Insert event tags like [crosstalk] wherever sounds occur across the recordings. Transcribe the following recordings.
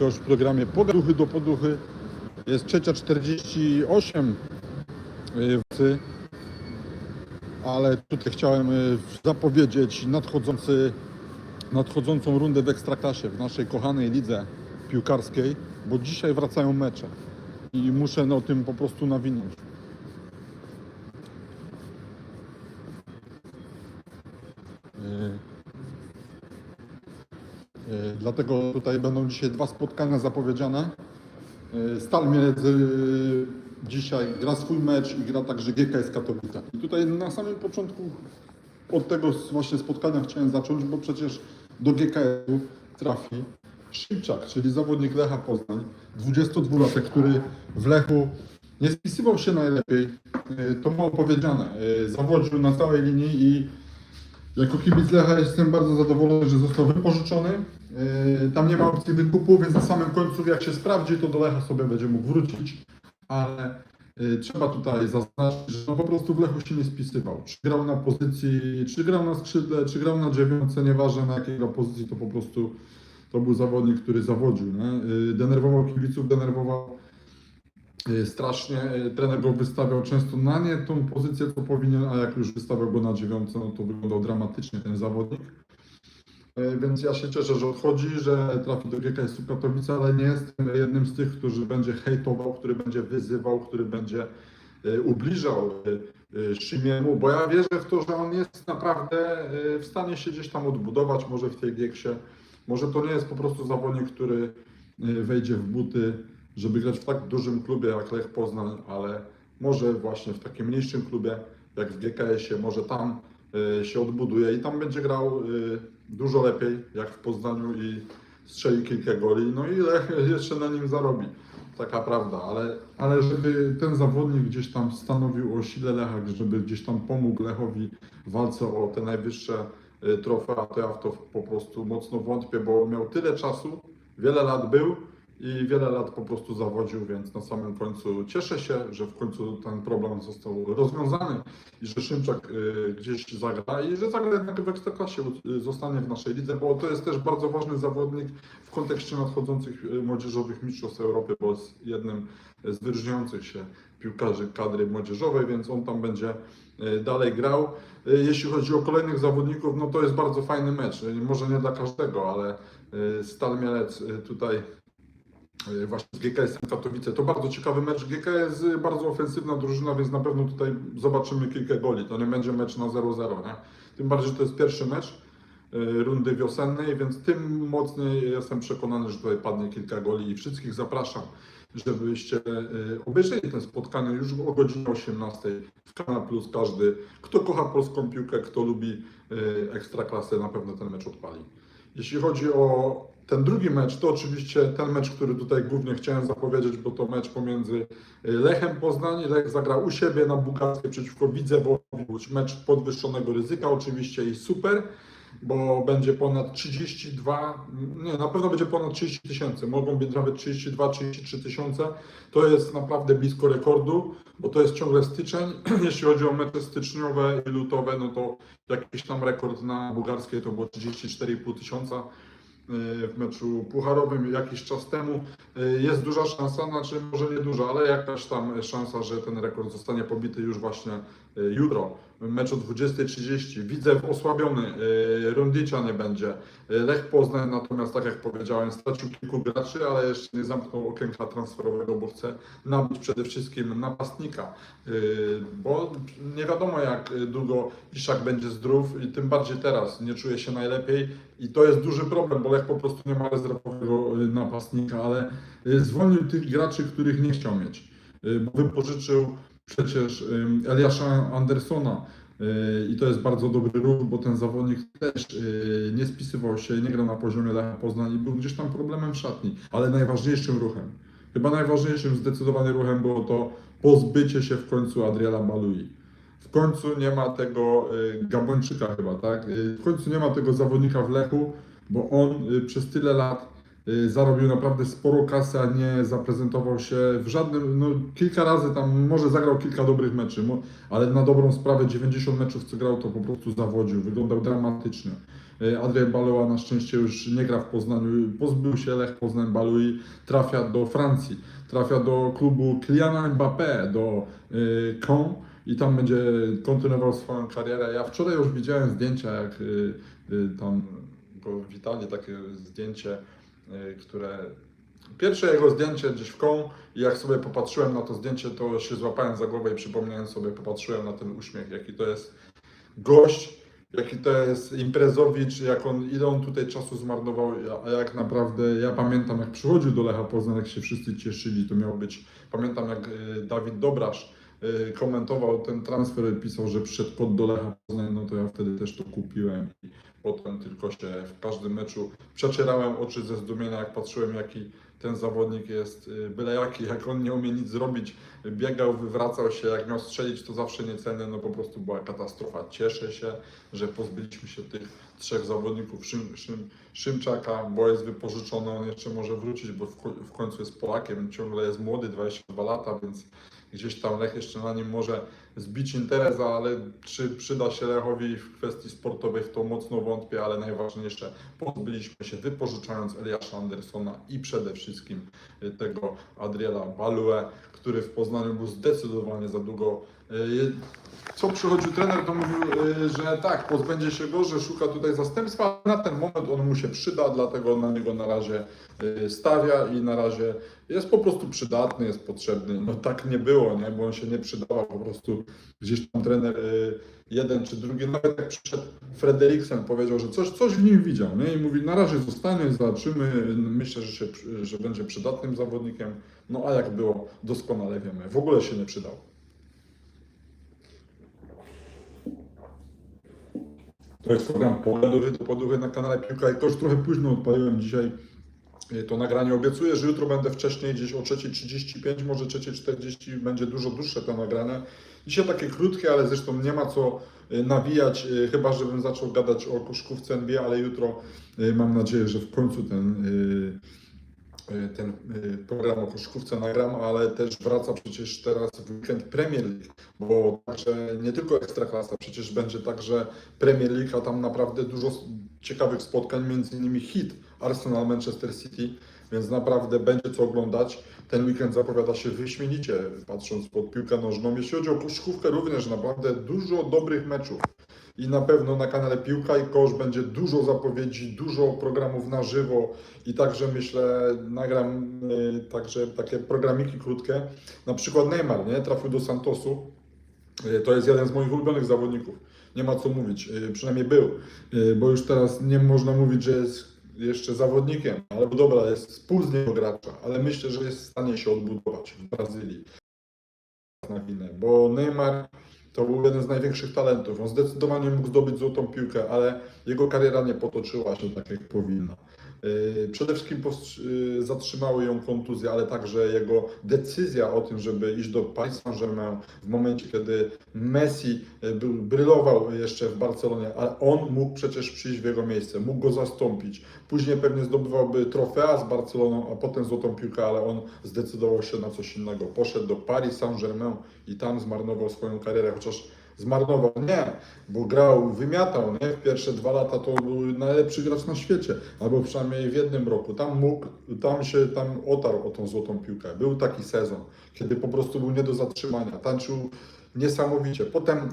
już w programie Poduchy do Poduchy. Jest trzecia 48 y, w ale tutaj chciałem y, zapowiedzieć nadchodzący, nadchodzącą rundę w Ekstraklasie w naszej kochanej lidze piłkarskiej, bo dzisiaj wracają mecze i muszę o tym po prostu nawinąć. Y, y, Dlatego tutaj będą dzisiaj dwa spotkania zapowiedziane. Y, Stal Mielec dzisiaj gra swój mecz i gra także GKS Katowice. I tutaj na samym początku od tego właśnie spotkania chciałem zacząć, bo przecież do GKS-u trafi Szymczak, czyli zawodnik Lecha Poznań, 22-latek, który w Lechu nie spisywał się najlepiej. Y, To mało powiedziane. Zawodził na całej linii i jako kibic Lecha jestem bardzo zadowolony, że został wypożyczony. Yy, Tam nie ma opcji wykupu, więc na samym końcu jak się sprawdzi, to do Lecha sobie będzie mógł wrócić. Ale yy, trzeba tutaj zaznaczyć, że no po prostu w Lechu się nie spisywał. Czy grał na pozycji, czy grał na skrzydle, czy grał na dziewiątce, nieważne na jakiej pozycji, to po prostu to był zawodnik, który zawodził. Nie? Yy, Denerwował kibiców, denerwował strasznie. Yy, Trener go wystawiał często na nie tą pozycję, co powinien, a jak już wystawiał go na dziewiątce, no to wyglądał dramatycznie ten zawodnik. Yy, Więc ja się cieszę, że odchodzi, że trafi do GKS-u Katowice, ale nie jestem jednym z tych, którzy będzie hejtował, który będzie wyzywał, który będzie ubliżał Szymiemu, bo ja wierzę w to, że on jest naprawdę w stanie się gdzieś tam odbudować, może w tej Gieksie. Może to nie jest po prostu zawodnik, który wejdzie w buty, żeby grać w tak dużym klubie jak Lech Poznań, ale może właśnie w takim mniejszym klubie jak w GKS-ie, może tam y, się odbuduje i tam będzie grał y, dużo lepiej jak w Poznaniu i strzeli kilka goli, no i Lech [laughs] jeszcze na nim zarobi. Taka prawda, ale, ale żeby ten zawodnik gdzieś tam stanowił o sile Lecha, żeby gdzieś tam pomógł Lechowi w walce o te najwyższe y, trofea, to ja w to po prostu mocno wątpię, bo miał tyle czasu, wiele lat był i wiele lat po prostu zawodził, więc na samym końcu cieszę się, że w końcu ten problem został rozwiązany i że Szymczak y, gdzieś zagra i że zagra jednak w Ekstraklasie, y, zostanie w naszej lidze, bo to jest też bardzo ważny zawodnik w kontekście nadchodzących y, młodzieżowych mistrzostw Europy, bo jest jednym z wyróżniających się piłkarzy kadry młodzieżowej, więc on tam będzie dalej grał. Jeśli chodzi o kolejnych zawodników, no to jest bardzo fajny mecz. Może nie dla każdego, ale Stal Mielec tutaj właśnie z GKS Katowice. To bardzo ciekawy mecz. GKS bardzo ofensywna drużyna, więc na pewno tutaj zobaczymy kilka goli. To nie będzie mecz na 0-0, nie? Tym bardziej, że to jest pierwszy mecz y, rundy wiosennej, więc tym mocniej jestem przekonany, że tutaj padnie kilka goli i wszystkich zapraszam, żebyście y, obejrzeli ten spotkanie już o godzinie 18 w Kanal Plus. Każdy, kto kocha polską piłkę, kto lubi ekstraklasę, na pewno ten mecz odpali. Jeśli chodzi o ten drugi mecz, to oczywiście ten mecz, który tutaj głównie chciałem zapowiedzieć, bo to mecz pomiędzy y, Lechem Poznań. Lech zagra u siebie na Bułgarskiej przeciwko Widzewowi. Łódź. Mecz podwyższonego ryzyka oczywiście i super, bo będzie ponad 32, nie, na pewno będzie ponad 30 tysięcy. Mogą być nawet 32-33 tysiące. To jest naprawdę blisko rekordu, bo to jest ciągle styczeń. [clears throat] Jeśli chodzi o mecze styczniowe i lutowe, no to jakiś tam rekord na bułgarskiej to było 34,5 tysiąca w meczu pucharowym jakiś czas temu. Y, Jest duża szansa, znaczy może nie duża, ale jakaś tam szansa, że ten rekord zostanie pobity już właśnie y, jutro. Mecz o 20.30. Widzę osłabiony, y, Rundicia nie będzie. Y, Lech Poznań natomiast, tak jak powiedziałem, stracił kilku graczy, ale jeszcze nie zamknął okienka transferowego, bo chce nabyć przede wszystkim napastnika. Y, Bo nie wiadomo jak długo Iszak będzie zdrów i tym bardziej teraz nie czuje się najlepiej i to jest duży problem, bo Lech po prostu nie ma rezerwowego napastnika, ale zwolnił tych graczy, których nie chciał mieć, bo wypożyczył przecież Eliasza Andersona y, i to jest bardzo dobry ruch, bo ten zawodnik też y, nie spisywał się, nie grał na poziomie Lecha Poznań i był gdzieś tam problemem w szatni, ale najważniejszym ruchem, chyba najważniejszym zdecydowanie ruchem było to pozbycie się w końcu Adriana Balui. W końcu nie ma tego y, Gabończyka chyba, tak? W końcu nie ma tego zawodnika w Lechu, bo on przez tyle lat zarobił naprawdę sporo kasy, a nie zaprezentował się w żadnym, no kilka razy tam, może zagrał kilka dobrych meczy, ale na dobrą sprawę 90 meczów co grał to po prostu zawodził, wyglądał dramatycznie. Y, Adrian Baloa na szczęście już nie gra w Poznaniu, pozbył się Lech Poznań Balu i trafia do Francji, trafia do klubu Kyliana Mbappé, do y, Caen i tam będzie kontynuował swoją karierę. Ja wczoraj już widziałem zdjęcia, jak y, y, tam go witali, takie zdjęcie, y, które Pierwsze jego zdjęcie gdzieś w koł i jak sobie popatrzyłem na to zdjęcie, to się złapałem za głowę i przypomniałem sobie, popatrzyłem na ten uśmiech, jaki to jest gość, jaki to jest imprezowicz, jak on, ile on tutaj czasu zmarnował, a jak naprawdę, ja pamiętam jak przychodził do Lecha Poznań, jak się wszyscy cieszyli, to miał być, pamiętam jak y, Dawid Dobrasz y, komentował ten transfer pisał, że przyszedł kod do Poznań, no to ja wtedy też to kupiłem i potem tylko się w każdym meczu przecierałem oczy ze zdumienia, jak patrzyłem jaki ten zawodnik jest y, byle jaki, jak on nie umie nic zrobić, biegał, wywracał się, jak miał strzelić, to zawsze niecenne, no po prostu była katastrofa. Cieszę się, że pozbyliśmy się tych trzech zawodników, Szym, Szym, Szymczaka, bo jest wypożyczony, on jeszcze może wrócić, bo w, w końcu jest Polakiem, ciągle jest młody, 22 lata, więc gdzieś tam Lech jeszcze na nim może zbić interes, ale czy przyda się Lechowi w kwestii sportowej, w to mocno wątpię, ale najważniejsze, pozbyliśmy się wypożyczając Eliasza Andersona i przede wszystkim tego Adriela Balue, który w Poznaniu był zdecydowanie za długo. Y, Co przychodził trener, to mówił, y, że tak, pozbędzie się go, że szuka tutaj zastępstwa. Na ten moment on mu się przyda, dlatego na niego na razie y, stawia i na razie jest po prostu przydatny, jest potrzebny. No tak nie było, nie? bo on się nie przydawał, po prostu gdzieś tam trener jeden czy drugi, nawet jak przyszedł Frederiksen, powiedział, że coś, coś w nim widział nie? i mówi, na razie zostanie, zobaczymy, myślę, że, się, że będzie przydatnym zawodnikiem, no a jak było, doskonale wiemy, w ogóle się nie przydał. To jest program Poduchy do Poduchy na kanale Piłka i to już trochę późno odpaliłem dzisiaj y, to nagranie. Obiecuję, że jutro będę wcześniej, gdzieś o 3.35, może 3.40 będzie dużo dłuższe to nagranie. Dzisiaj takie krótkie, ale zresztą nie ma co y, nawijać, y, chyba żebym zaczął gadać o koszkówce NBA, ale jutro mam nadzieję, że w końcu ten, ten y, program o koszkówce nagram, ale też wraca przecież teraz w weekend Premier League, bo także nie tylko Ekstraklasa, przecież będzie także Premier League, a tam naprawdę dużo ciekawych spotkań, między innymi hit Arsenal Manchester City, więc naprawdę będzie co oglądać. Ten weekend zapowiada się wyśmienicie, patrząc pod piłkę nożną. Jeśli chodzi o koszykówkę również, naprawdę dużo dobrych meczów. I na pewno na kanale Piłka i Kosz będzie dużo zapowiedzi, dużo programów na żywo i także myślę, nagram y, także takie programiki krótkie. Na przykład Neymar, nie? Trafił do Santosu. Y, To jest jeden z moich ulubionych zawodników. Nie ma co mówić, y, przynajmniej był, bo już teraz nie można mówić, że jest jeszcze zawodnikiem, ale dobra, jest pół z niego gracza, ale myślę, że jest w stanie się odbudować w Brazylii na winę, bo Neymar to był jeden z największych talentów. On zdecydowanie mógł zdobyć złotą piłkę, ale jego kariera nie potoczyła się tak, jak powinna. Yy, Przede wszystkim yy, zatrzymały ją kontuzje, ale także jego decyzja o tym, żeby iść do Paris Saint-Germain w momencie, kiedy Messi yy, był, brylował jeszcze w Barcelonie, ale on mógł przecież przyjść w jego miejsce, mógł go zastąpić. Później pewnie zdobywałby trofea z Barceloną, a potem złotą piłkę, ale on zdecydował się na coś innego. Poszedł do Paris Saint-Germain i tam zmarnował swoją karierę, chociaż zmarnował nie, bo grał, wymiatał, nie? W pierwsze dwa lata to był najlepszy gracz na świecie, albo przynajmniej w jednym roku. Tam mógł, tam się tam otarł o tą złotą piłkę. Był taki sezon, kiedy po prostu był nie do zatrzymania. Tańczył niesamowicie. Potem y,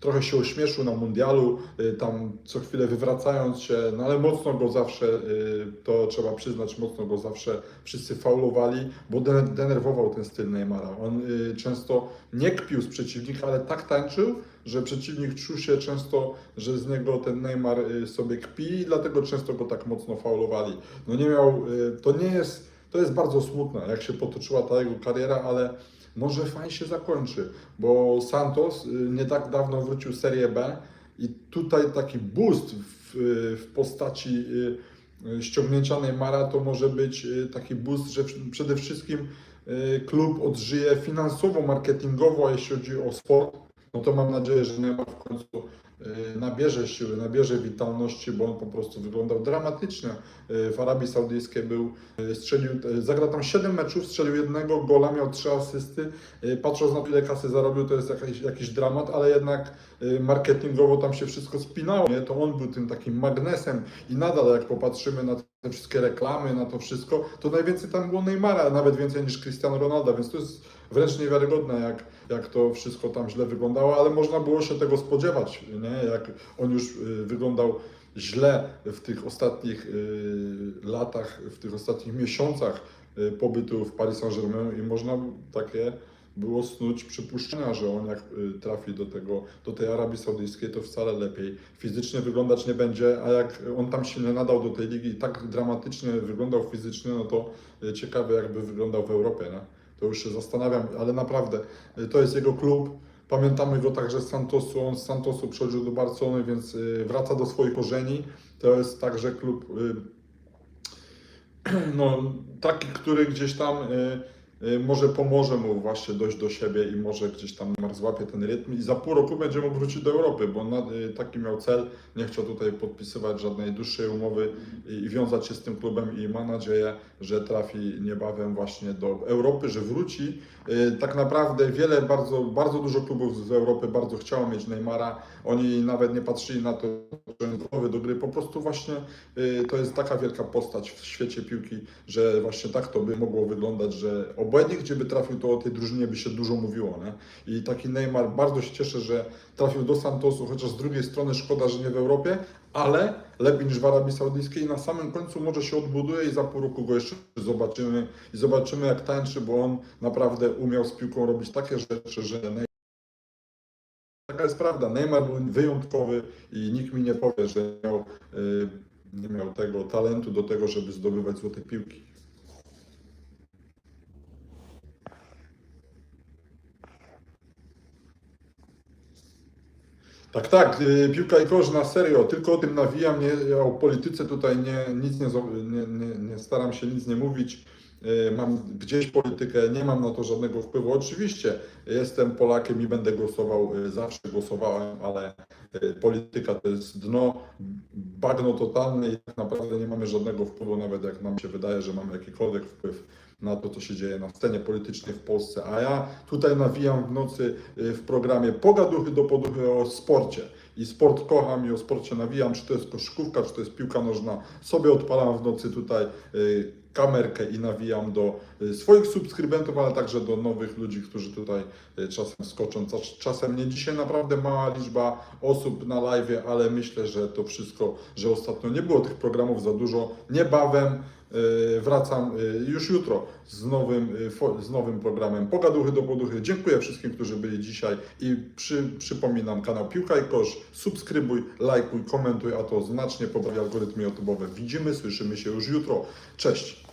trochę się ośmieszył na mundialu, y, tam co chwilę wywracając się, no ale mocno go zawsze, y, to trzeba przyznać, mocno go zawsze wszyscy faulowali, bo de- denerwował ten styl Neymara. On często nie kpił z przeciwnika, ale tak tańczył, że przeciwnik czuł się często, że z niego ten Neymar sobie kpi i dlatego często go tak mocno faulowali. No nie miał, to nie jest, to jest bardzo smutne, jak się potoczyła ta jego kariera, ale może fajnie się zakończy, bo Santos y, nie tak dawno wrócił z Serie B i tutaj taki boost w, y, w postaci y, ściągnięcia Neymara to może być taki boost, że przede wszystkim klub odżyje finansowo, marketingowo, a jeśli chodzi o sport, no to mam nadzieję, że Neymar w końcu nabierze siły, nabierze witalności, bo on po prostu wyglądał dramatycznie. Y, W Arabii Saudyjskiej był, y, strzelił, y, zagrał tam 7 meczów, strzelił jednego gola, miał 3 asysty. Y, Patrząc na ile kasy zarobił, to jest jakiś, jakiś dramat, ale jednak y, marketingowo tam się wszystko spinało. Nie? To on był tym takim magnesem i nadal jak popatrzymy na te wszystkie reklamy, na to wszystko, to najwięcej tam było Neymara, nawet więcej niż Cristiano Ronaldo, więc to jest wręcz niewiarygodne, jak, jak to wszystko tam źle wyglądało, ale można było się tego spodziewać, nie? jak on już y, wyglądał źle w tych ostatnich y, latach, w tych ostatnich miesiącach y, pobytu w Paris Saint-Germain i można takie było snuć przypuszczenia, że on jak y, trafi do, tego, do tej Arabii Saudyjskiej, to wcale lepiej fizycznie wyglądać nie będzie, a jak on tam się nie nadał do tej ligi i tak dramatycznie wyglądał fizycznie, no to y, ciekawe jakby wyglądał w Europie, nie? To już się zastanawiam, ale naprawdę y, to jest jego klub. Pamiętamy go także z Santosu, on z Santosu przechodził do Barcelony, więc wraca do swoich korzeni. To jest także klub [clears throat] no, taki, który gdzieś tam może pomoże mu właśnie dojść do siebie i może gdzieś tam złapie ten rytm i za pół roku będzie mógł wrócić do Europy, bo y, taki miał cel, nie chciał tutaj podpisywać żadnej dłuższej umowy i, wiązać się z tym klubem i ma nadzieję, że trafi niebawem właśnie do Europy, że wróci. Y, Tak naprawdę wiele, bardzo, bardzo dużo klubów z Europy bardzo chciało mieć Neymara, oni nawet nie patrzyli na to, że on gotowy do gry, po prostu właśnie y, to jest taka wielka postać w świecie piłki, że właśnie tak to by mogło wyglądać, że obojętnie gdzie by trafił, to o tej drużynie by się dużo mówiło. Nie? I taki Neymar, bardzo się cieszę, że trafił do Santosu, chociaż z drugiej strony szkoda, że nie w Europie, ale lepiej niż w Arabii Saudyjskiej i na samym końcu może się odbuduje i za pół roku go jeszcze zobaczymy i zobaczymy jak tańczy, bo on naprawdę umiał z piłką robić takie rzeczy, że Neymar Taka jest prawda. Neymar był wyjątkowy i nikt mi nie powie, że miał, y, nie miał tego talentu do tego, żeby zdobywać złote piłki. Tak, tak, y, piłka i kosz na serio, tylko o tym nawijam, nie, o polityce tutaj nie, nic nie, nie, nie, nie staram się nic nie mówić. Y, Mam gdzieś politykę, nie mam na to żadnego wpływu. Oczywiście jestem Polakiem i będę głosował, y, zawsze głosowałem, ale y, polityka to jest dno, bagno totalne i tak naprawdę nie mamy żadnego wpływu, nawet jak nam się wydaje, że mamy jakikolwiek wpływ na to, co się dzieje na scenie politycznej w Polsce. A ja tutaj nawijam w nocy w programie Pogaduchy do poduchy o sporcie. I sport kocham i o sporcie nawijam, czy to jest koszykówka, czy to jest piłka nożna. Sobie odpalam w nocy tutaj kamerkę i nawijam do y, swoich subskrybentów, ale także do nowych ludzi, którzy tutaj y, czasem skoczą. Czas- Czasem nie dzisiaj naprawdę mała liczba osób na live, ale myślę, że to wszystko, że ostatnio nie było tych programów za dużo. Niebawem y, wracam już jutro z nowym, z nowym programem Pogaduchy do Poduchy. Dziękuję wszystkim, którzy byli dzisiaj i przy, przypominam kanał Piłka i Kosz. Subskrybuj, lajkuj, komentuj, a to znacznie poprawia algorytmy YouTube'owe. Widzimy, słyszymy się już jutro. Cześć!